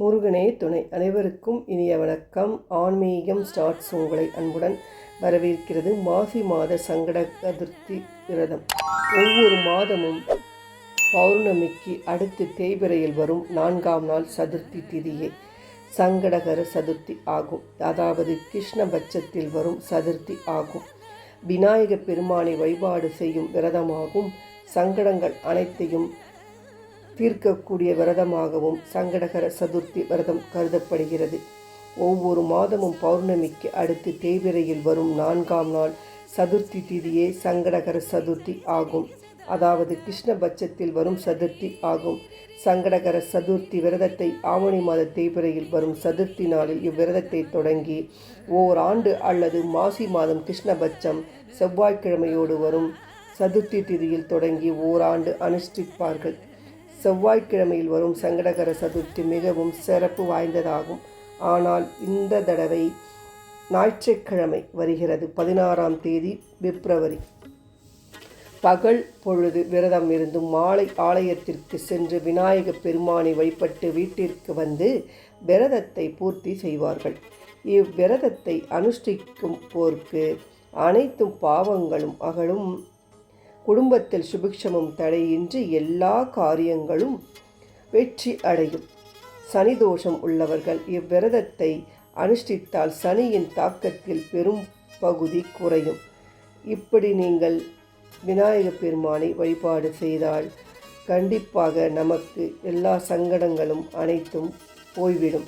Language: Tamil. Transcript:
முருகனே துணை. அனைவருக்கும் இனிய வணக்கம். ஆன்மீகம் ஸ்டார்ட்ஸ் உங்களை அன்புடன் வரவேற்கிறது மாசி மாத சங்கட சதுர்த்தி விரதம். ஒவ்வொரு மாதமும் பௌர்ணமிக்கு அடுத்து தேய்பிரையில் வரும் நான்காம் நாள் சதுர்த்தி திதியே. சங்கடகர சதுர்த்தி ஆகும். அதாவது கிருஷ்ணபட்சத்தில் வரும் சதுர்த்தி ஆகும். விநாயக பெருமானை வழிபாடு செய்யும் விரதமாகும். சங்கடங்கள் அனைத்தையும் தீர்க்கக்கூடிய விரதமாகவும் சங்கடகர சதுர்த்தி விரதம் கருதப்படுகிறது. ஒவ்வொரு மாதமும் பௌர்ணமிக்கு அடுத்து தேய்பிரையில் வரும் நான்காம் நாள் சதுர்த்தி திதியே சங்கடகர சதுர்த்தி ஆகும். அதாவது கிருஷ்ணபட்சத்தில் வரும் சதுர்த்தி ஆகும். சங்கடகர சதுர்த்தி விரதத்தை ஆவணி மாத தேய்பிரையில் வரும் சதுர்த்தி நாளில் இவ்விரதத்தை தொடங்கி ஓர் ஆண்டு அல்லது மாசி மாதம் கிருஷ்ணபட்சம் செவ்வாய்க்கிழமையோடு வரும் சதுர்த்தி திதியில் தொடங்கி ஓராண்டு அனுஷ்டிப்பார்கள். செவ்வாய்க்கிழமையில் வரும் சங்கடகர சதுர்த்தி மிகவும் சிறப்பு வாய்ந்ததாகும். ஆனால் இந்த தடவை ஞாயிற்றுக்கிழமை வருகிறது பதினாறாம் தேதி பிப்ரவரி. பகல் பொழுது விரதம் இருந்து மாலை ஆலயத்திற்கு சென்று விநாயக பெருமானை வழிபட்டு வீட்டிற்கு வந்து விரதத்தை பூர்த்தி செய்வார்கள். இவ்விரதத்தை அனுஷ்டிக்கும் போர்க்கு அனைத்து பாவங்களும் அகலும். குடும்பத்தில் சுபிக்ஷமும் தடையின்றி எல்லா காரியங்களும் வெற்றி அடையும். சனி தோஷம் உள்ளவர்கள் இவ்விரதத்தை அனுஷ்டித்தால் சனியின் தாக்கத்தில் பெரும் பகுதி குறையும். இப்படி நீங்கள் விநாயக பெருமானை வழிபாடு செய்தால் கண்டிப்பாக நமக்கு எல்லா சங்கடங்களும் அனைத்தும் போய்விடும்.